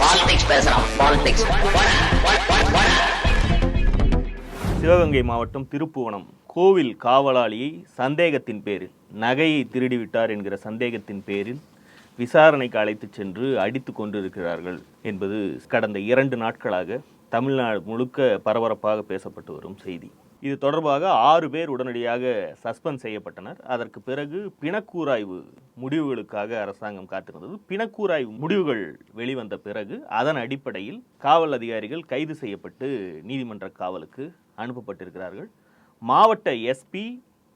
Politics பேசுறான் politics Sivaganga மாவட்டம் திருப்புவனம். கோவில் காவலாளியை சந்தேகத்தின் பேரில் நகையை திருடிவிட்டார் என்கிற சந்தேகத்தின் பேரில் விசாரணைக்கு அழைத்துச் சென்று அடித்து கொண்டிருக்கிறார்கள் என்பது கடந்த இரண்டு நாட்களாக தமிழ்நாடு முழுக்க பரபரப்பாக பேசப்பட்டு வரும் செய்தி. இது தொடர்பாக ஆறு பேர் உடனடியாக சஸ்பெண்ட் செய்யப்பட்டனர். அதற்கு பிறகு பிணக்கூராய்வு முடிவுகளுக்காக அரசாங்கம் காத்திருந்தது. பிணக்கூராய்வு முடிவுகள் வெளிவந்த பிறகு அதன் அடிப்படையில் காவல் அதிகாரிகள் கைது செய்யப்பட்டு நீதிமன்ற காவலுக்கு அனுப்பப்பட்டிருக்கிறார்கள். மாவட்ட எஸ்பி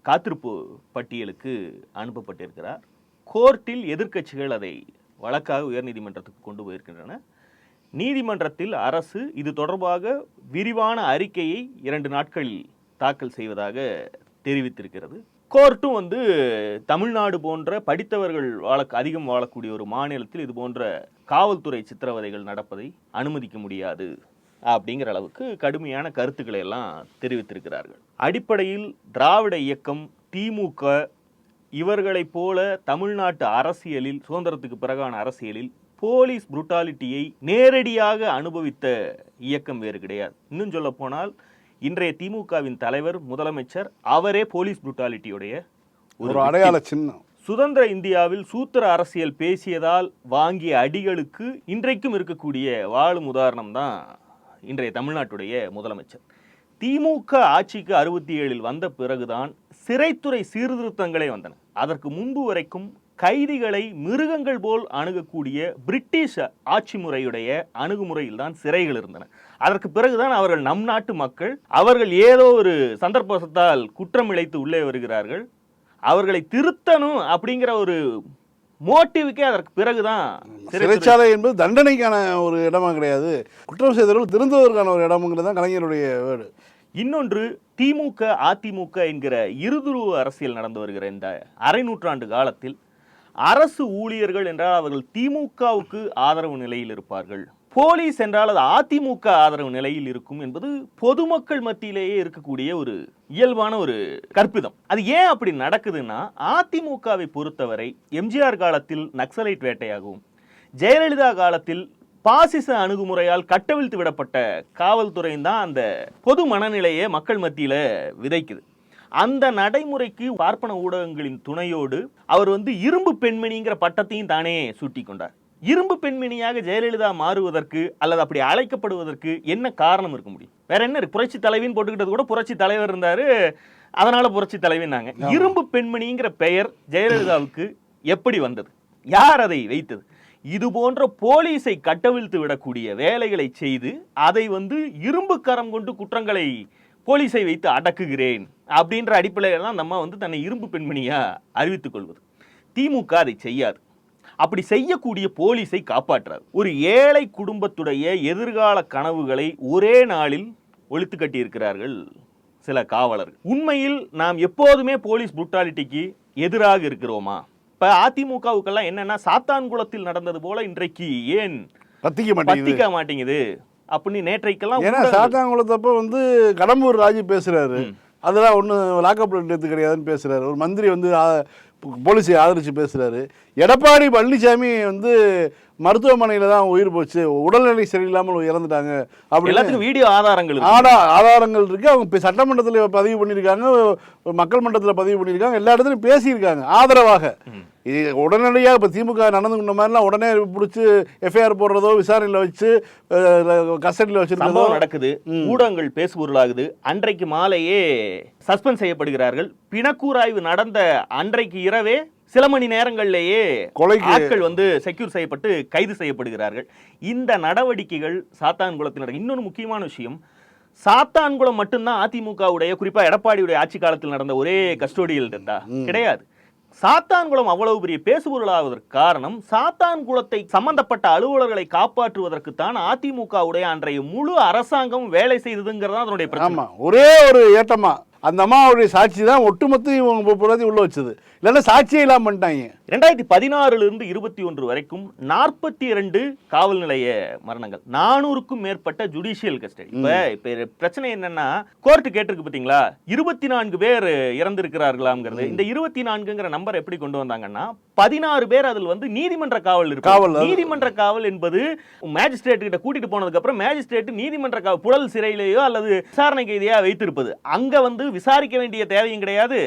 காத்திருப்பு பட்டியலுக்கு அனுப்பப்பட்டிருக்கிறார். கோர்ட்டில் எதிர்க்கட்சிகள் அதை வழக்காக உயர்நீதிமன்றத்துக்கு கொண்டு போயிருக்கின்றன. நீதிமன்றத்தில் அரசு இது தொடர்பாக விரிவான அறிக்கையை இரண்டு நாட்களில் தாக்கல் செய்வதாக தெரிவித்திருக்கிறது. கோர்ட்டும் வந்து தமிழ்நாடு போன்ற படித்தவர்கள் வாழ அதிகம் வாழக்கூடிய ஒரு மாநிலத்தில் இது போன்ற காவல்துறை சித்திரவதைகள் நடப்பதை அனுமதிக்க முடியாது அப்படிங்கிற அளவுக்கு கடுமையான கருத்துக்களை எல்லாம் தெரிவித்திருக்கிறார்கள். அடிப்படையில் திராவிட இயக்கம் திமுக இவர்களைப் போல தமிழ்நாட்டு அரசியலில் சுதந்திரத்துக்கு பிறகான அரசியலில் போலீஸ் புருட்டாலிட்டியை நேரடியாக அனுபவித்த இயக்கம் வேறு கிடையாது. இன்னும் சொல்ல போனால் இன்றைய திமுகவின் தலைவர் முதலமைச்சர் அவரே போலீஸ் புருட்டாலிட்டியுடைய ஒரு அடையாள சின்னம். சுதந்திர இந்தியாவில் சூத்திர அரசியல் பேசியதால் வாங்கிய அடிகளுக்கு இன்றைக்கும் இருக்கக்கூடிய வாழும் உதாரணம் தான் இன்றைய தமிழ்நாட்டுடைய முதலமைச்சர். திமுக ஆட்சிக்கு அறுபத்தி ஏழில் வந்த பிறகுதான் சிறைத்துறை சீர்திருத்தங்களே வந்தன. அதற்கு முன்பு வரைக்கும் கைதிகளை மிருகங்கள் போல் அணுகக்கூடிய பிரிட்டிஷ் ஆட்சி முறையுடைய அணுகுமுறையில் தான் சிறைகள் இருந்தன. அதற்கு பிறகுதான் அவர்கள் நம் நாட்டு மக்கள் அவர்கள் ஏதோ ஒரு சந்தர்ப்பத்தால் குற்றம் இழைத்து உள்ளே வருகிறார்கள். அவர்களை திருத்தணும் அப்படிங்கிற ஒரு மோட்டிவுக்கே அதற்கு பிறகுதான் சிறைச்சாலை என்பது தண்டனைக்கான ஒரு இடமா கிடையாது. குற்றம் செய்தவர்கள் திருந்துவதற்கான ஒரு இடம்ங்கிறது தான் கலைஞருடைய வேர்டு இன்னொன்று திமுக அதிமுக என்கிற இருதுருவ அரசியல் நடந்து வருகிற இந்த அரை நூற்றாண்டு காலத்தில் அரசு ஊழியர்கள் என்றால் அவர்கள் திமுகவுக்கு ஆதரவு நிலையில் இருப்பார்கள். போலீஸ் என்றால் அது அதிமுக ஆதரவு நிலையில் இருக்கும் என்பது பொதுமக்கள் மத்தியிலேயே இருக்கக்கூடிய ஒரு இயல்பான ஒரு கற்பிதம். அது ஏன் அப்படி நடக்குதுன்னா அதிமுகவை பொறுத்தவரை எம்ஜிஆர் காலத்தில் நக்சலைட் வேட்டையாகவும் ஜெயலலிதா காலத்தில் பாசிச அணுகுமுறையால் கட்டவிழ்த்து விடப்பட்ட காவல்துறையும் தான் அந்த பொது மனநிலையை மக்கள் மத்தியில் விதைக்குது. அந்த நடைமுறைக்கு பார்ப்பன ஊடகங்களின் துணையோடு அவர் வந்து இரும்பு பெண்மணிங்கிற பட்டத்தையும் தானே சூட்டி கொண்டார். இரும்பு பெண்மணியாக ஜெயலலிதா மாறுவதற்கு அல்லது அப்படி அழைக்கப்படுவதற்கு என்ன காரணம் இருக்க முடியும்? வேற என்ன இருக்கு? புரட்சி தலைவின்னு போட்டுக்கிட்டது கூட புரட்சி தலைவர் இருந்தாரு. அதனால புரட்சி தலைவின்னாங்க. இரும்பு பெண்மணிங்கிற பெயர் ஜெயலலிதாவுக்கு எப்படி வந்தது? யார் அதை வைத்தது? இது போன்ற போலீஸை கட்டவிழ்த்து விடக்கூடிய வேலைகளை செய்து அதை வந்து இரும்பு கரம் கொண்டு குற்றங்களை போலீஸை வைத்து அடக்குகிறேன். அப்படின்ற அடிப்படையில் தான் நம்ம வந்து தன்னை இரும்பு பெண்மணியா அறிவித்துக் கொள்வது. திமுக அதை செய்யாது. அப்படி செய்யக்கூடிய போலீஸை காப்பாற்றாது ஒரு ஏழை குடும்பத்துடைய எதிர்கால கனவுகளை ஒரே நாளில் ஒழித்து கட்டியிருக்கிறார்கள் சில காவலர்கள். உண்மையில் நாம் எப்போதுமே போலீஸ் புருட்டாலிட்டிக்கு எதிராக இருக்கிறோமா? இப்ப அதிமுகவுக்கெல்லாம் என்னன்னா சாத்தான்குளத்தில் நடந்தது போல இன்றைக்கு ஏன் பத்திக்க மாட்டேங்குது. அப்படின்னு நேற்றைக்கெல்லாம் ஏன்னா சாத்தாங்குளத்தப்ப வந்து கடம்பூர் ராஜு பேசுறாரு. அதெல்லாம் ஒன்றும் லாக்அப் எடுத்து கிடையாதுன்னு பேசுகிறாரு ஒரு மந்திரி வந்து போலீஸை ஆதரித்து பேசுகிறாரு எடப்பாடி பழனிசாமி வந்து மருத்துவமனையில தான் உயிர் போச்சு. உடல்நிலை சரியில்லாமல் இறந்துட்டாங்க அப்படின்னு எல்லாத்துக்கும் வீடியோ ஆதாரங்கள். ஆடா ஆதாரங்கள் இருக்கு. அவங்க சட்டமன்றத்தில் பதிவு பண்ணியிருக்காங்க. மக்கள் மன்றத்தில் பதிவு பண்ணியிருக்காங்க. எல்லா இடத்துலையும் பேசியிருக்காங்க. ஆதரவாக. இது உடனடியாக இப்போ திமுக நடந்து கொண்ட மாதிரிலாம் உடனே பிடிச்சி எஃப்ஐஆர் போடுறதோ விசாரணையில் வச்சு கஸ்டடியில் வச்சிருக்கிறதோ நடக்குது. ஊடகங்கள் பேசுபொருளாகுது. அன்றைக்கு மாலையே சஸ்பெண்ட் செய்யப்படுகிறார்கள். பிணக்கூராய்வு நடந்த அன்றைக்கு இரவே சில மணி நேரங்களிலேயே கொலைக்கு- ஆட்கள் வந்து செக்யூர் செய்யப்பட்டு கைது செய்யப்படுகிறார்கள். இந்த நடவடிக்கைகள் சாத்தான்குளத்தில் நடக்கும் இன்னொரு முக்கியமான விஷயம். சாத்தான்குளம் மட்டும்தான் அதிமுகவுடைய குறிப்பா எடப்பாடியுடைய ஆட்சி காலத்தில் நடந்த ஒரே கஸ்டோடியல் இருந்தா? கிடையாது. சாத்தான்குளம் அவ்வளவு பெரிய பேசுபொருளாவதற்கு காரணம் சாத்தான்குளத்தை சம்பந்தப்பட்ட அலுவலர்களை காப்பாற்றுவதற்கு தான் அதிமுகவுடைய அன்றைய முழு அரசாங்கம் வேலை செய்ததுங்கிறது தான் அதனுடைய ஒரே ஒரு ஏட்டமா அந்த அம்மாவுடைய சாட்சி தான் ஒட்டுமொத்த இவங்க புறத்தையும் உள்ள வச்சது. இல்லைன்னா சாட்சியே இல்லாம பண்ணிட்டாங்க. ரெண்டாயிரத்தி பதினாறுல இருந்து இருபத்தி ஒன்று வரைக்கும் நாற்பத்தி இரண்டு காவல் நிலைய மரணங்கள். நானூறுக்கும் மேற்பட்ட ஜுடிஷியல் கஸ்டடி இப்ப இப்ப பிரச்சனை என்னன்னா கோர்ட் கேட்டிருக்கு பாத்தீங்களா? இருபத்தி நான்கு பேர் இறந்திருக்கிறார்களாங்கிறது. இந்த இருபத்தி நான்குங்கிற நம்பர் எப்படி கொண்டு வந்தாங்கன்னா பதினாறு பேர் அதில் வந்து நீதிமன்ற காவல் இருக்கு காவல், நீதிமன்ற காவல் என்பது மேஜிஸ்ட்ரேட் கிட்ட கூட்டிட்டு போனதுக்கு அப்புறம் மேஜிஸ்ட்ரேட் நீதிமன்ற காவல் புழல் சிறையிலேயோ அல்லது விசாரணை கைதியா வைத்திருப்பது. அங்க வந்து விசாரிக்க வேண்டிய தேவையும் கிடையாது.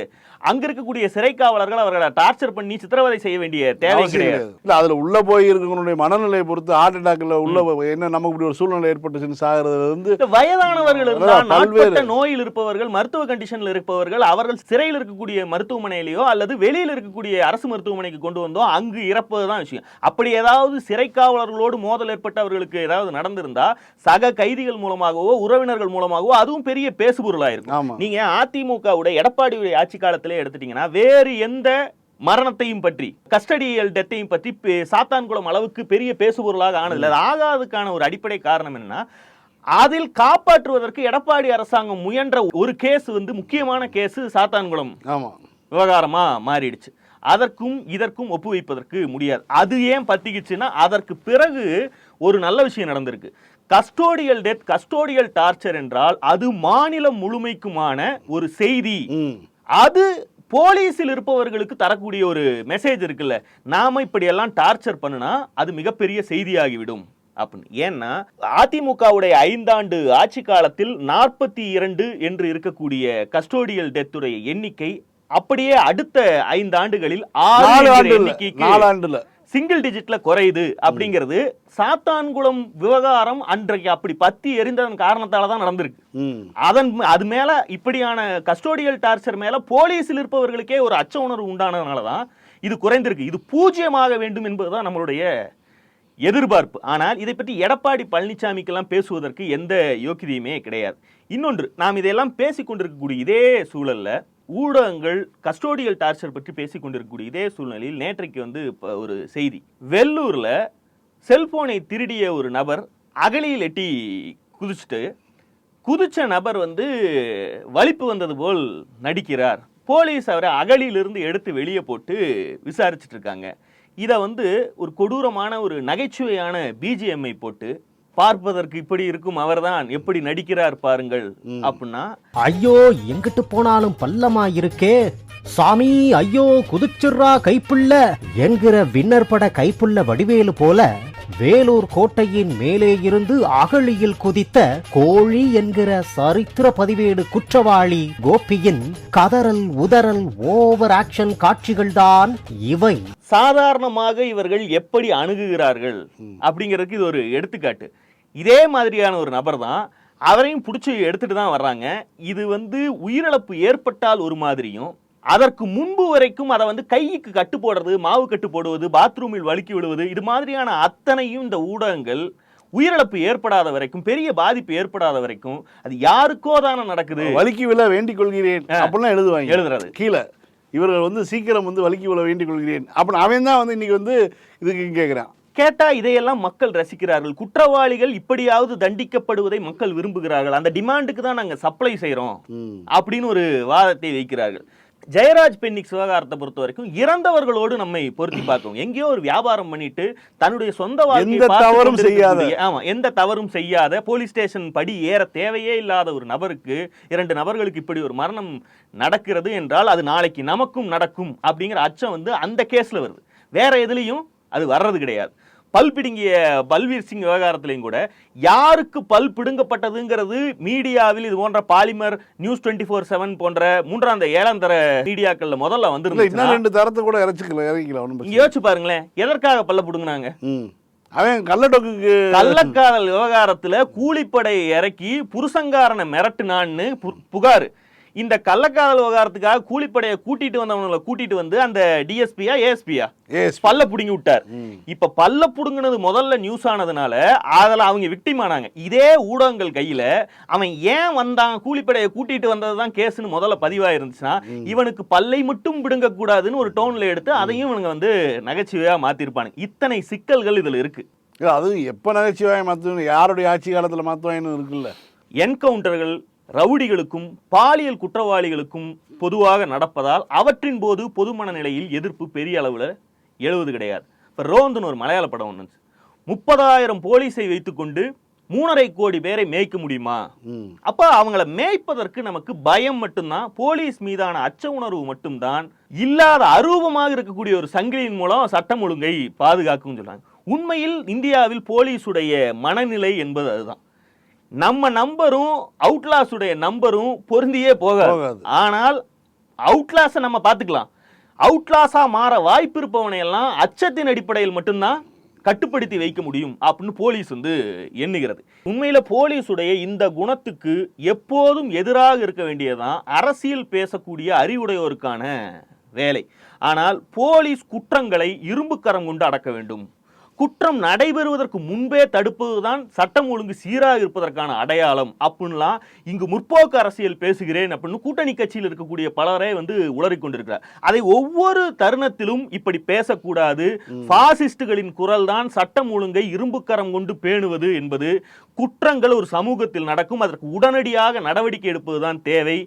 அங்க இருக்கக்கூடிய சிறை காவலர்கள் அவர்களை டார்ச்சர் பண்ணி சித்திரவதை செய்ய வேண்டிய அவசியம் கிடையாது. இல்ல அதுல உள்ள போய் இருக்கவங்களுடைய மனநிலையை பொறுத்து ஹார்ட் அட்டாக்ல உள்ள என்ன நமக்கு இப்படி ஒரு சூழ்நிலை ஏற்பட்டுச்சுன்னு சாகிறதுல வந்து வயதானவர்கள் இருந்தால் நோயில் இருப்பவர்கள் மருத்துவ கண்டிஷன்ல இருப்பவர்கள் அவர்கள் சிறையில் இருக்கக்கூடிய மருத்துவமனையிலயோ அல்லது வெளியில் இருக்கக்கூடிய அரசு மருத்துவமனைக்கு கொண்டு வந்தோ அங்கு இறப்பதுதான் விஷயம். அப்படி ஏதாவது சிறை காவலர்களோடு மோதல் ஏற்பட்டு அவர்களுக்கு ஏதாவது நடந்திருந்தா சக கைதிகள் மூலமாகவோ உறவினர்கள் மூலமாகவோ அதுவும் பெரிய பேசுபொருளாயிருக்கும். நீங்க அதிமுகவுடைய எடப்பாடியுடைய ஆட்சி காலத்திலே எடுத்துட்டீங்கன்னா வேறு எந்த மரணத்தையும் பற்றி கஸ்டடியல் டெத்தையும் பற்றி பே- சாத்தான்குளம் அளவுக்கு பெரிய பேசுபொருளாக ஆனதில்லை. அது ஆகாததுக்கான ஒரு அடிப்படை காரணம் என்னன்னா அதில் காப்பாற்றுவதற்கு எடப்பாடி அரசாங்கம் முயன்ற ஒரு கேஸ் வந்து முக்கியமான கேஸ் சாத்தான்குளம் விவகாரமா மாறிடுச்சு. அதற்கும் இதற்கும் ஒப்பு வைப்பதற்கு முடியாது. அது ஏன் பத்திக்கிச்சுன்னா அதற்கு பிறகு ஒரு நல்ல விஷயம் நடந்திருக்கு. கஸ்டோடியல் டெத் கஸ்டோடியல் டார்ச்சர் என்றால் அது மாநிலம் முழுமைக்குமான ஒரு செய்தி. அது போலீஸில் இருப்பவர்களுக்கு தரக்கூடிய ஒரு மெசேஜ் இருக்குல்ல. நாம இப்படியெல்லாம் டார்ச்சர் பண்ணுனா அது மிகப்பெரிய செய்தியாகிவிடும். அப்படின்னு ஏன்னா அதிமுகவுடைய ஐந்தாண்டு ஆட்சி காலத்தில் நாற்பத்தி இரண்டு என்று இருக்கக்கூடிய கஸ்டோடியல் டெத்துடைய எண்ணிக்கை அப்படியே அடுத்த ஐந்து ஆண்டுகளில் ஆறு எண்ணிக்கைக்கு சிங்கிள் டிஜிட்ல குறையுது அப்படிங்கிறது சாத்தான்குளம் விவகாரம் அன்றைக்கு அப்படி பத்தி எரிந்ததன் காரணத்தால தான் நடந்திருக்கு அதன் அது மேல இப்படியான கஸ்டோடியல் டார்ச்சர் மேல போலீஸில் இருப்பவர்களுக்கே ஒரு அச்ச உணர்வு உண்டானதுனால தான் இது குறைந்திருக்கு. இது பூஜ்ஜியமாக வேண்டும் என்பதுதான் நம்மளுடைய எதிர்பார்ப்பு. ஆனால் இதை பற்றி எடப்பாடி பழனிசாமிக்கெல்லாம் பேசுவதற்கு எந்த யோக்கியதையுமே கிடையாது. இன்னொன்று நாம் இதையெல்லாம் பேசிக் கொண்டிருக்கக்கூடிய இதே சூழல்ல ஊடகங்கள் கஸ்டோடியல் டார்ச்சர் பற்றி பேசிக் கொண்டிருக்கக்கூடிய இதே சூழ்நிலையில் நேற்றைக்கு வந்து இப்போ ஒரு செய்தி. வெள்ளூரில் செல்போனை திருடிய ஒரு நபர் அகலியில் எட்டி குதிச்சுட்டு குதிச்ச நபர் வந்து வலிப்பு வந்தது போல் நடிக்கிறார். போலீஸ் அவரை அகலியிலிருந்து எடுத்து வெளியே போட்டு விசாரிச்சுட்டு இருக்காங்க. இதை வந்து ஒரு கொடூரமான ஒரு நகைச்சுவையான பிஜிஎம்ஐ போட்டு பார்ப்பதற்கு இப்படி இருக்கும் அவர்தான். எப்படி நடிக்கிறார் பாருங்கள் அப்படின்னா ஐயோ எங்கிட்டு போனாலும் பள்ளமா இருக்கே சாமி ஐயோ குதிச்சுர்ரா கைப்புள்ள என்கிற விண்ணர் பட கைப்புள்ள வடிவேலு போல வேலூர் கோட்டையின் மேலே இருந்து அகழியில் குதித்த கோழி என்கிற சரித்திர பதிவேடு குற்றவாளி கோபியின் கதறல் உதறல் ஓவர் ஆக்ஷன் காட்சிகள்தான் இவை. சாதாரணமாக இவர்கள் எப்படி அணுகுகிறார்கள் அப்படிங்கிறதுக்கு இது ஒரு எடுத்துக்காட்டு. இதே மாதிரியான ஒரு நபர் தான் அவரையும் பிடிச்சி எடுத்துட்டு தான் வர்றாங்க. இது வந்து உயிரிழப்பு ஏற்பட்டால் ஒரு மாதிரியும் அதற்கு முன்பு வரைக்கும் அதை வந்து கைக்கு கட்டு போடுறது மாவு கட்டு போடுவது பாத்ரூமில் வழுக்கி விடுவது இது மாதிரியான அத்தனையும் இந்த ஊடகங்கள் உயிரிழப்பு ஏற்படாத வரைக்கும் பெரிய பாதிப்பு ஏற்படாத வரைக்கும் அது யாருக்கோ தானே நடக்குது. வலிக்கு விழ வேண்டிக் கொள்கிறேன் அப்படிலாம் எழுதுவாங்க. எழுதுறது. கீழே. இவர்கள் வந்து சீக்கிரம் வந்து வலிக்கு விழ வேண்டிக் கொள்கிறேன் அப்படின்னு அவன் தான் வந்து இன்னைக்கு வந்து இதுக்கு கேட்குறான் கேட்டா இதையெல்லாம் மக்கள் ரசிக்கிறார்கள். குற்றவாளிகள் இப்படியாவது தண்டிக்கப்படுவதை மக்கள் விரும்புகிறார்கள். அந்த டிமாண்டுக்கு தான் நாங்க சப்ளை செய்றோம். ம். அப்படின்னு ஒரு வாதத்தை வைக்கிறார்கள். ஜெயராஜ் பென்னிக்ஸ் விவகாரத்தை பொறுத்த வரைக்கும் இறந்தவர்களோடு நம்மை பொருத்தி பார்க்கும். எங்கேயோ ஒரு வியாபாரம் பண்ணிட்டு தன்னுடைய சொந்த பார்த்துக் தவறும் கொண்டிருக்கக்கூடிய- ஆமா எந்த தவறும் செய்யாத போலீஸ் ஸ்டேஷன் படி ஏற தேவையே இல்லாத ஒரு நபருக்கு இரண்டு நபர்களுக்கு இப்படி ஒரு மரணம் நடக்கிறது என்றால் அது நாளைக்கு நமக்கும் நடக்கும் அப்படிங்கிற அச்சம் வந்து அந்த கேஸ்ல வருது. வேற எதுலயும் அது வர்றது கிடையாது. பல் பிடுங்கிய பல்வீர் சிங் விவகாரத்திலையும் கூட யாருக்கு பல் பிடுங்கப்பட்டதுங்கிறது மீடியாவில் இது போன்ற Polimer news twenty four seven போன்ற மூன்றாம் ஏழாம் தர மீடியாக்கள்ல முதல்ல வந்து ரெண்டு தரத்தை கூட இறச்சிக்கல இறங்கிக்கல ஒன்றும் இங்க பிரச்சனை யோசிச்சு பாருங்களேன் எதற்காக பல்ல பிடுங்கினாங்க? அவன் கள்ளடொக்குக்கு கள்ளக்காதல் விவகாரத்துல கூலிப்படை இறக்கி புருஷங்காரனை மிரட்டுனான்னு புகார். இந்த கள்ளக்காதல் விவகாரத்துக்காக கூலிப்படையை கூட்டிட்டு வந்தவங்களை கூட்டிட்டு வந்து அந்த டிஎஸ்பியா ஏஎஸ்பியா பல்ல புடுங்கி விட்டார். இப்ப பல்ல புடுங்கினது முதல்ல நியூஸ் ஆனதுனால அதுல அவங்க விக்டிம் ஆனாங்க. இதே ஊடகங்கள் கையில அவன் ஏன் வந்தான்? கூலிப்படையை கூட்டிட்டு வந்ததுதான் கேஸ்னு முதல்ல பதிவா இருந்துச்சுன்னா இவனுக்கு பல்லை மட்டும் பிடுங்க கூடாதுன்னு ஒரு டோன்ல எடுத்து அதையும் இவனுங்க வந்து நகைச்சுவையா மாத்திருப்பானுங்க. இத்தனை சிக்கல்கள் இதுல இருக்கு. அதுவும் எப்போ நகைச்சுவாயை மாற்றணும் யாருடைய ஆட்சி காலத்தில் மாற்றுவாங்கன்னு இருக்குல்ல. என்கவுண்டர்கள் ரவுடிகளுக்கும் பாலியல் குற்றவாளிகளுக்கும் பொதுவாக நடப்பதால் அவற்றின் போது பொது மனநிலையில் எதிர்ப்பு பெரிய அளவில் எழுவது கிடையாது. இப்போ ரோந்துன்னு ஒரு மலையாள படம் ஒன்று முப்பதாயிரம் போலீஸை வைத்துக்கொண்டு மூணரை கோடி பேரை மேய்க்க முடியுமா? அப்ப அவங்கள மேய்ப்பதற்கு நமக்கு பயம் மட்டும்தான் போலீஸ் மீதான அச்ச உணர்வு மட்டும்தான் இல்லாத அரூபமாக இருக்கக்கூடிய ஒரு சங்கிலியின் மூலம் சட்டம் ஒழுங்கை பாதுகாக்கும் சொல்றாங்க. உண்மையில் இந்தியாவில் போலீஸுடைய மனநிலை என்பது அதுதான். நம்ம நம்பரும் அவுட்லாஸுடைய நம்பரும் பொருந்தியே போகாது. ஆனால் அவுட்லாஸை நம்ம பார்த்துக்கலாம். அவுட்லாஸா மாற வாய்ப்பு இருப்பவனை எல்லாம் அச்சத்தின் அடிப்படையில் மட்டும்தான் கட்டுப்படுத்தி வைக்க முடியும் அப்படின்னு போலீஸ் வந்து எண்ணுகிறது. உண்மையில போலீஸுடைய இந்த குணத்துக்கு எப்போதும் எதிராக இருக்க வேண்டியதுதான் அரசியல் பேசக்கூடிய அறிவுடையோருக்கான வேலை. ஆனால் போலீஸ் குற்றங்களை இரும்புக்கரம் கொண்டு அடக்க வேண்டும். குற்றம் நடைபெறுவதற்கு முன்பே தடுப்பதுதான் சட்டம் ஒழுங்கு சீராக இருப்பதற்கான அடையாளம் அப்படின்லாம் இங்கு முற்போக்கு அரசியல் பேசுகிறேன் அப்படின்னு கூட்டணி கட்சியில் இருக்கக்கூடிய பலரே வந்து உளறிக் கொண்டிருக்கிறார். அதை ஒவ்வொரு தருணத்திலும் இப்படி பேசக்கூடாது. பாசிஸ்டுகளின் குரல் தான் சட்டம் ஒழுங்கை இரும்புக்கரம் கொண்டு பேணுவது என்பது குற்றங்கள் ஒரு சமூகத்தில் நடக்கும். அதற்கு உடனடியாக நடவடிக்கை எடுப்பதுதான் தேவை.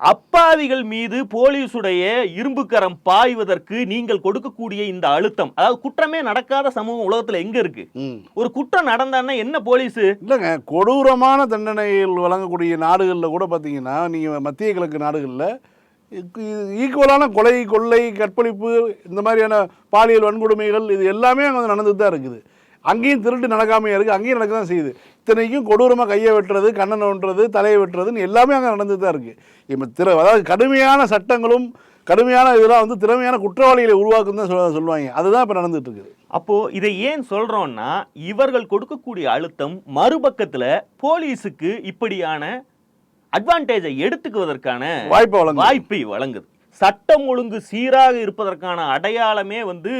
அப்பாவிகள் மீது போலீசுடைய இரும்புக்கரம் பாய்வதற்கு நீங்கள் கொடுக்கக்கூடிய இந்த அழுத்தம். அதாவது குற்றமே நடக்காத சமூகம் உலகத்துல எங்க இருக்கு? ஒரு குற்றம் நடந்தான்னா என்ன போலீஸ்? இல்லைங்க கொடூரமான தண்டனைகள் வழங்கக்கூடிய நாடுகளில் கூட பார்த்தீங்கன்னா நீங்கள் மத்திய கிழக்கு நாடுகளில் ஈக்குவலான கொலை கொள்ளை கற்பழிப்பு இந்த மாதிரியான பாலியல் வன்கொடுமைகள் இது எல்லாமே அங்கே வந்து நடந்துட்டு தான் இருக்குது. அங்கேயும் திருட்டு நடக்காமையா இருக்குது அங்கேயும் நடக்க தான் செய்யுது. இத்தனைக்கும் கொடூரமாக கையை வெட்டுறது கண்ணை நோண்டுறது தலையை வெட்டுறதுன்னு எல்லாமே அங்கே நடந்துட்டு தான் இருக்குது இப்போ திற அதாவது கடுமையான சட்டங்களும் கடுமையான இதெல்லாம் வந்து திறமையான குற்றவாளிகளை உருவாக்கும் தான் சொல்ல சொல்லுவாங்க. அதுதான் இப்போ நடந்துட்டு இருக்குது. அப்போ இதை ஏன் சொல்றோம்னா இவர்கள் கொடுக்கக்கூடிய அழுத்தம் மறுபக்கத்துல போலீஸுக்கு இப்படியான அட்வான்டேஜை எடுத்துக்குவதற்கான வாய்ப்பை வழங்கும் வாய்ப்பை வழங்குது. சட்டம் ஒழுங்கு சீராக இருப்பதற்கான அடையாளமே வந்து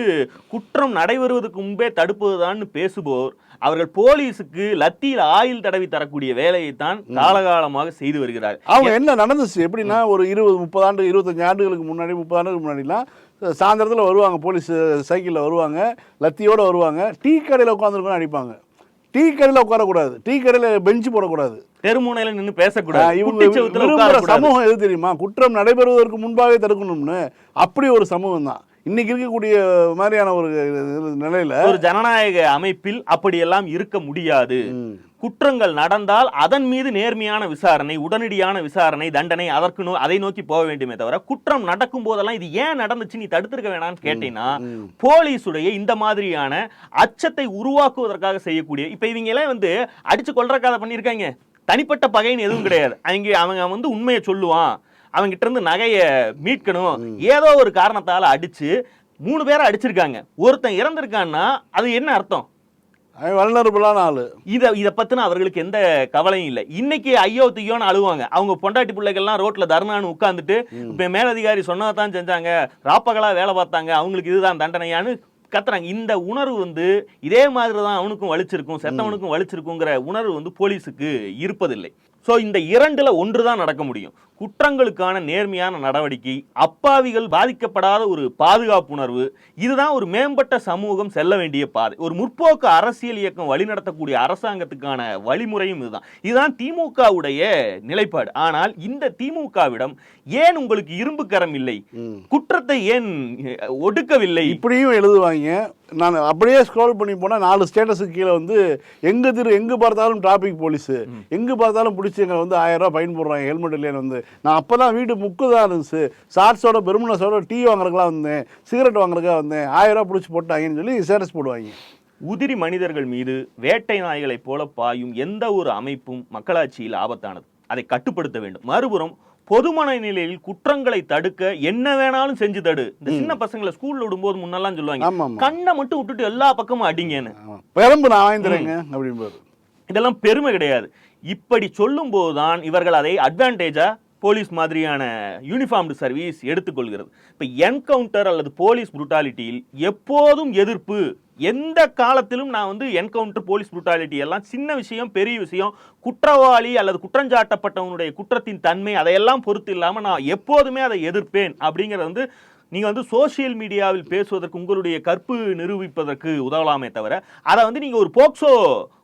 குற்றம் நடைபெறுவதற்கு முன்பே தடுப்பதுதான்னு பேசுவோர் அவர்கள் போலீஸுக்கு லத்தியில் ஆயில் தடவி தரக்கூடிய வேலையை தான் காலகாலமாக செய்து வருகிறார். அவங்க என்ன நடந்துச்சு? எப்படின்னா ஒரு இருபது முப்பது ஆண்டு இருபத்தஞ்சு ஆண்டுகளுக்கு முன்னாடி முப்பது ஆண்டுகளுக்கு முன்னாடிலாம் சாயந்தரத்தில் வருவாங்க போலீஸ் சைக்கிளில் வருவாங்க லத்தியோட வருவாங்க டீ கடையில் உட்காந்துருக்கோம் அடிப்பாங்க டீ கடையில் உட்காரக்கூடாது. டீ கடையில் பெஞ்சு போடக்கூடாது. தெருமுனையில நின்னு ஆஹ் பேசக்கூடாது இவங்க. சமூகம் எது தெரியுமா? குற்றம் நடைபெறுவதற்கு முன்பாகவே தடுக்கணும்னு அப்படி ஒரு சமூகம் தான். இன்னைக்கு இருக்கக்கூடிய மாதிரியான ஒரு நிலையில ஒரு ஜனநாயக அமைப்பில் அப்படியெல்லாம் இருக்க முடியாது. குற்றங்கள் நடந்தால் அதன் மீது நேர்மையான விசாரணை உடனடியான விசாரணை தண்டனை அதற்கு நோ- அதை நோக்கி போக வேண்டுமே தவிர குற்றம் நடக்கும் போதெல்லாம் இது ஏன் நடந்துச்சு நீ தடுத்திருக்க வேணாம்னு கேட்டீங்கன்னா போலீஸுடைய இந்த மாதிரியான அச்சத்தை உருவாக்குவதற்காக செய்யக்கூடிய இப்ப இவங்க எல்லாம் வந்து அடிச்சு கொல்றக்காக பண்ணியிருக்காங்க. தனிப்பட்ட பகைன்னு எதுவும் கிடையாது. அவங்க அவங்க வந்து உண்மையை சொல்லுவான். அவங்க கிட்ட இருந்து நகையை மீட்கணும். ஏதோ ஒரு காரணத்தால அடிச்சு மூணு பேரை அடிச்சிருக்காங்க. ஒருத்தன் இறந்திருக்கான்னா அது என்ன அர்த்தம்? வல்னரபுளான ஆளு. இத இத பத்தின அவர்களுக்கு எந்த கவலையும் இல்லை. இன்னைக்கு ஐயோ தியோன்னு அழுவாங்க. அவங்க பொண்டாட்டி பிள்ளைகள்லாம் ரோட்ல தர்ணான்னு உட்கார்ந்துட்டு இப்ப மேலதிகாரி சொன்னதான் செஞ்சாங்க. ராப்பகலா வேலை பார்த்தாங்க. அவங்களுக்கு இதுதான் தண்டனையான்னு கத்துறாங்க. இந்த உணர்வு வந்து இதே மாதிரி தான் அவனுக்கும் வலிச்சிருக்கும் செத்தவனுக்கும் வலிச்சிருக்குங்கிற உணர்வு வந்து போலீஸுக்கு இருப்பதில்லை. சோ இந்த இரண்டுல ஒன்று தான் நடக்க முடியும். குற்றங்களுக்கான நேர்மையான நடவடிக்கை அப்பாவிகள் பாதிக்கப்படாத ஒரு பாதுகாப்பு உணர்வு இதுதான் ஒரு மேம்பட்ட சமூகம் செல்ல வேண்டிய பாதை. ஒரு முற்போக்கு அரசியல் இயக்கம் வழிநடத்தக்கூடிய அரசாங்கத்துக்கான வழிமுறையும் இதுதான். இதுதான் திமுகவுடைய நிலைப்பாடு. ஆனால் இந்த திமுகவிடம் ஏன் உங்களுக்கு இரும்பு கரம் இல்லை? குற்றத்தை ஏன் ஒடுக்கவில்லை? இப்படியும் எழுதுவாங்க. நான் அப்படியே ஸ்க்ரோல் பண்ணி போனால் நாலு ஸ்டேட்டஸுக்கு கீழே வந்து எங்கே திரு எங்கே பார்த்தாலும் டிராஃபிக் போலீஸு எங்கே பார்த்தாலும் பிடிச்சி எங்களை வந்து ஆயிரம் ரூபாய் ஃபைன் போடுறாங்க. ஹெல்மெட் இல்லைன்னு வந்து நான் அப்போ தான் வீடு முக்கு தான் இருந்துச்சு ஷார்ட்ஸோட பெருமனஸோட டீ வாங்குறதுக்குலாம் வந்தேன். சிகரெட் வாங்குறதுக்காக வந்தேன். ஆயிரம் ரூபாய் பிடிச்சி போட்டாங்கன்னு சொல்லி ஸ்டேட்டஸ் போடுவாங்க. உதிரி மனிதர்கள் மீது வேட்டை நாய்களைப் போல பாயும் எந்த ஒரு அமைப்பும் மக்களாட்சியில் ஆபத்தானது. அதை கட்டுப்படுத்த வேண்டும். மறுபுறம் பொதுமன நிலையில் குற்றங்களை தடுக்க என்ன வேணாலும் செஞ்சு தடு. இந்த சின்ன பசங்களை ஸ்கூல்ல விடும்போது முன்னெல்லாம் சொல்லுவாங்க. கண்ணை மட்டும் விட்டுட்டு எல்லா பக்கமும் அடிங்கன்னு. பெரம்பு நான் வாங்கி தரேங்க அப்படிம்பாரு. இதெல்லாம் பெருமை கிடையாது. இப்படி சொல்லும்போது தான் இவர்கள் அதை அட்வான்டேஜா போலீஸ் மாதிரியான யூனிஃபார்ம்டு சர்வீஸ் எடுத்துக்கொள்கிறது. இப்போ என்கவுண்டர் அல்லது போலீஸ் புருட்டாலிட்டியில் எப்போதும் எதிர்ப்பு எந்த காலத்திலும் நான் வந்து என்கவுண்டர் போலீஸ் புருட்டாலிட்டி எல்லாம் சின்ன விஷயம் பெரிய விஷயம் குற்றவாளி அல்லது குற்றஞ்சாட்டப்பட்டவனுடைய குற்றத்தின் தன்மை அதையெல்லாம் பொறுத்து இல்லாமல் நான் எப்போதுமே அதை எதிர்ப்பேன் அப்படிங்கிறத வந்து நீங்கள் வந்து சோஷியல் மீடியாவில் பேசுவதற்கு உங்களுடைய கற்பு நிரூபிப்பதற்கு உதவலாமே தவிர அதை வந்து நீங்கள் ஒரு போக்சோ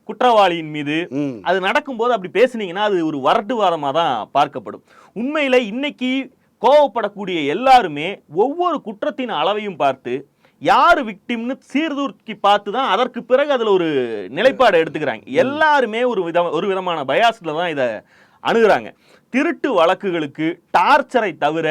குற்றவாளியின் மீது அது நடக்கும்போது அப்படி பேசுனீங்கன்னா அது ஒரு வரட்டுவாதமாக தான் பார்க்கப்படும். உண்மையில இன்னைக்கு கோவப்படக்கூடிய எல்லாருமே ஒவ்வொரு குற்றத்தின் அளவையும் பார்த்து யாரு விக்டிம்னு சீர்தூக்கி பார்த்து தான் அதற்கு பிறகு அதுல ஒரு நிலைப்பாடு எடுத்துக்கிறாங்க. எல்லாருமே ஒரு வித ஒரு விதமான பயாஸ்ல தான் இதை அணுகுறாங்க. திருட்டு வழக்குகளுக்கு டார்ச்சரை தவிர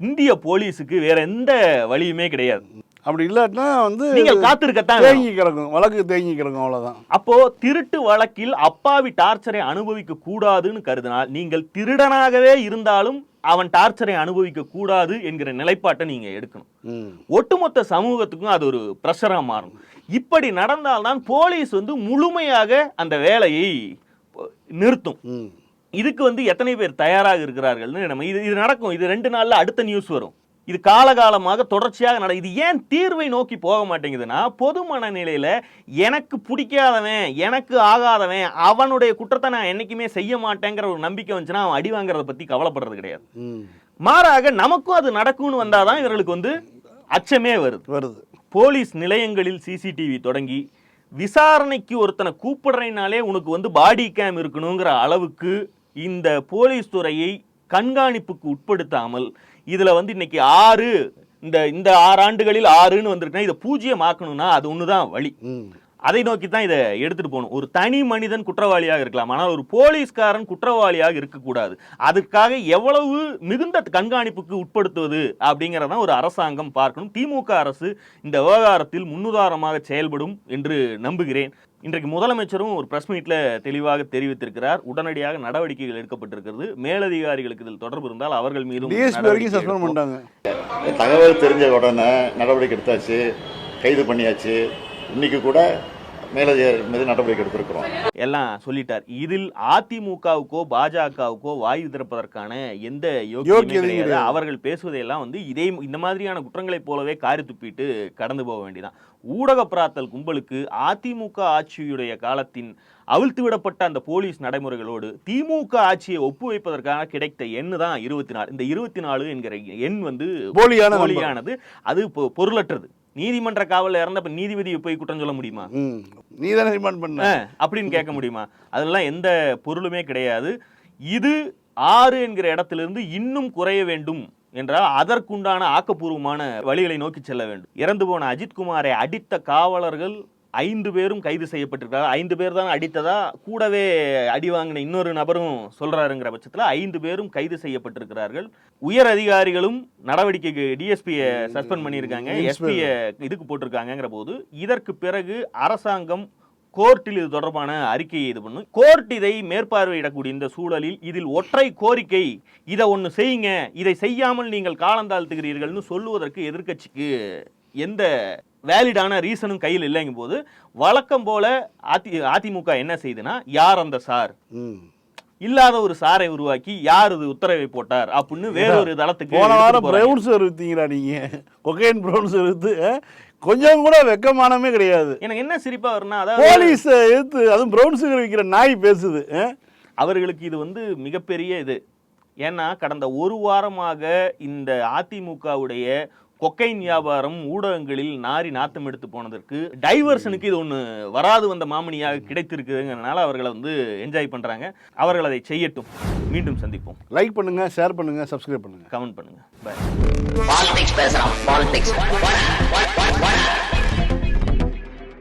இந்திய போலீஸுக்கு வேற எந்த வழியுமே கிடையாது. அப்படி இல்லாட்டினா வந்து நீங்கள் காத்திருக்கத்தான். தேங்கி கிடக்கும். வழக்கு தேங்கி கிடக்கும் அவ்வளவுதான். அப்போ திருட்டு வழக்கில் அப்பாவி டார்ச்சரை அனுபவிக்க கூடாதுன்னு கருதினால் நீங்கள் திருடனாகவே இருந்தாலும் அவன் டார்ச்சரை அனுபவிக்க கூடாது என்கிற நிலைப்பாட்டை நீங்க எடுக்கணும். ஒட்டுமொத்த சமூகத்துக்கும் அது ஒரு ப்ரெஷரா மாறும். இப்படி நடந்தால்தான் போலீஸ் வந்து முழுமையாக அந்த வேலையை நிறுத்தும். இதுக்கு வந்து எத்தனை பேர் தயாராக இருக்கிறார்கள்னு நம்ம இது இது நடக்கும். இது ரெண்டு நாள்ல அடுத்த நியூஸ் வரும். இது காலகாலமாக தொடர்ச்சியாக நட இது ஏன் தீர்வை நோக்கி போக மாட்டேங்குதுன்னா பொது மனநிலையில எனக்கு பிடிக்காதவன் எனக்கு ஆகாதவன் அவனுடைய குற்றத்தை நான் என்னைக்குமே செய்ய மாட்டேங்கிற ஒரு நம்பிக்கை வந்துச்சுன்னா அவன் அடி வாங்குறத பத்தி கவலைப்படுறது கிடையாது. மாறாக நமக்கும் அது நடக்கும்னு வந்தாதான் இவர்களுக்கு வந்து அச்சமே வருது. வருது. போலீஸ் நிலையங்களில் சிசிடிவி தொடங்கி விசாரணைக்கு ஒருத்தனை கூப்பிடுறேனாலே உனக்கு வந்து பாடி கேம் இருக்கணுங்கிற அளவுக்கு இந்த போலீஸ் துறையை கண்காணிப்புக்கு உட்படுத்தாமல் இதுல வந்து இன்னைக்கு ஆறு இந்த இந்த ஆறு ஆண்டுகளில் ஆறுன்னு வந்திருக்குன்னா இதை பூஜ்ஜியம் ஆக்கணும்னா அது ஒண்ணுதான் வழி. ம். அதை நோக்கி தான் இதை எடுத்துட்டு போகணும். ஒரு தனி மனிதன் குற்றவாளியாக இருக்கலாம். ஆனால் ஒரு போலீஸ்காரன் குற்றவாளியாக இருக்கக்கூடாது. அதுக்காக எவ்வளவு மிகுந்த கண்காணிப்புக்கு உட்படுத்துவது அப்படிங்கிறதான் ஒரு அரசாங்கம் பார்க்கணும். திமுக அரசு இந்த விவகாரத்தில் முன்னுதாரணமாக செயல்படும் என்று நம்புகிறேன். இன்றைக்கு முதலமைச்சரும் ஒரு பிரஸ் மீட்ல தெளிவாக தெரிவித்திருக்கிறார். உடனடியாக நடவடிக்கைகள் எடுக்கப்பட்டிருக்கிறது. மேலதிகாரிகளுக்கு இதில் தொடர்பு இருந்தால் அவர்கள் மீதும் தகவல் தெரிஞ்ச உடனே நடவடிக்கை எடுத்தாச்சு கைது பண்ணியாச்சு. இன்னைக்கு கூட மேலதிகாரி மீது நடவடிக்கை எடுத்திருக்கிறோம். எல்லாம் சொல்லிட்டார். இதில் அதிமுகவுக்கோ பாஜகவுக்கோ வாயு திறப்பதற்கான எந்த கிடையாது. அவர்கள் பேசுவதையெல்லாம் வந்து இதே இந்த மாதிரியான குற்றங்களைப் போலவே காரி துப்பிட்டு கடந்து போக வேண்டியதான் ஊடக பிராத்தல் கும்பலுக்கு அதிமுக ஆட்சியுடைய காலத்தின் அவிழ்த்து விடப்பட்ட அந்த போலீஸ் நடைமுறைகளோடு திமுக ஆட்சியை ஒப்புவைப்பதற்காக கிடைத்த எண்ணு தான் இருபத்தி நாலு. இந்த இருபத்தி நாலு என்கிற எண் வந்து போலியான. போலியானது. அது பொருளற்றது. நீதிமன்ற காவல்ல இறந்தப்ப நீதிபதியை போய் குற்றம் சொல்ல முடியுமா? நீ தானே ரிமாண்ட் பண்ண. அப்படின்னு கேட்க முடியுமா? அதெல்லாம் எந்த பொருளுமே கிடையாது. இது ஆறு என்கிற இடத்திலிருந்து இன்னும் குறைய வேண்டும் என்றால் அதற்குண்டான ஆக்கப்பூர்வமான வழிகளை நோக்கி செல்ல வேண்டும். இறந்து போன அஜித்குமாரை அடித்த காவலர்கள் ஐந்து பேரும் கைது செய்யப்பட்டிருக்கிறார் ஐந்து பேர் தான் அடித்ததா? கூடவே அடி வாங்கின இன்னொரு நபரும் சொல்றாருங்கிற பட்சத்தில் ஐந்து பேரும் கைது செய்யப்பட்டிருக்கிறார்கள். உயர் அதிகாரிகளும் நடவடிக்கைக்கு டிஎஸ்பியை சஸ்பெண்ட் பண்ணியிருக்காங்க. எஸ்பியை இதுக்கு போட்டிருக்காங்கங்கிற போது இதற்கு பிறகு அரசாங்கம் கோர்ட்டில் இது தொடர்பான அறிக்கையை இது பண்ணும். கோர்ட் இதை மேற்பார்வையிடக்கூடிய இந்த சூழலில் இதில் ஒற்றை கோரிக்கை இதை ஒன்று செய்யுங்க இதை செய்யாமல் நீங்கள் காலந்தாழ்த்துகிறீர்கள்னு சொல்லுவதற்கு எதிர்க்கட்சிக்கு எந்த வேலிடான ரீசனும் கையில் இல்லைங்க போது வழக்கம் போல அதி அதிமுக என்ன செய்யுதுன்னா யார் அந்த சார்? இல்லாத ஒரு சாரை உருவாக்கி யார் இது உத்தரவை போட்டார் அப்படின்னு வேறொரு தளத்துக்கு போன வாரம் போறாங்க. ப்ரௌன் சுகர் வித்தீங்களா நீங்க? கொக்கைன் ப்ரௌன் சுகர் வித்து கொஞ்சம் கூட வெக்கமானமே கிடையாது. எனக்கு என்ன சிரிப்பா வரும்னா அதாவது போலீஸ் எடுத்து அதுவும் ப்ரௌன் சுகர் விற்கிற நாய் பேசுது. அவர்களுக்கு இது வந்து மிகப்பெரிய இது. ஏன்னா கடந்த ஒரு வாரமாக இந்த அதிமுகவுடைய கொக்கைன் வியாபாரம் ஊடகங்களில் நாரி நாத்தம் எடுத்து போனதற்கு டைவர்ஷனுக்கு இது ஒன்று வராது வந்த மாமணியாக கிடைத்திருக்குதுங்கிறனால அவர்களை வந்து என்ஜாய் பண்றாங்க. அவர்கள் அதை செய்யட்டும். மீண்டும் சந்திப்போம். லைக் பண்ணுங்க ஷேர் பண்ணுங்க சப்ஸ்கிரைப் பண்ணுங்க. கமெண்ட் பண்ணுங்க. பாய் பாலிடிக்ஸ் பேசுறான் பாலிடிக்ஸ்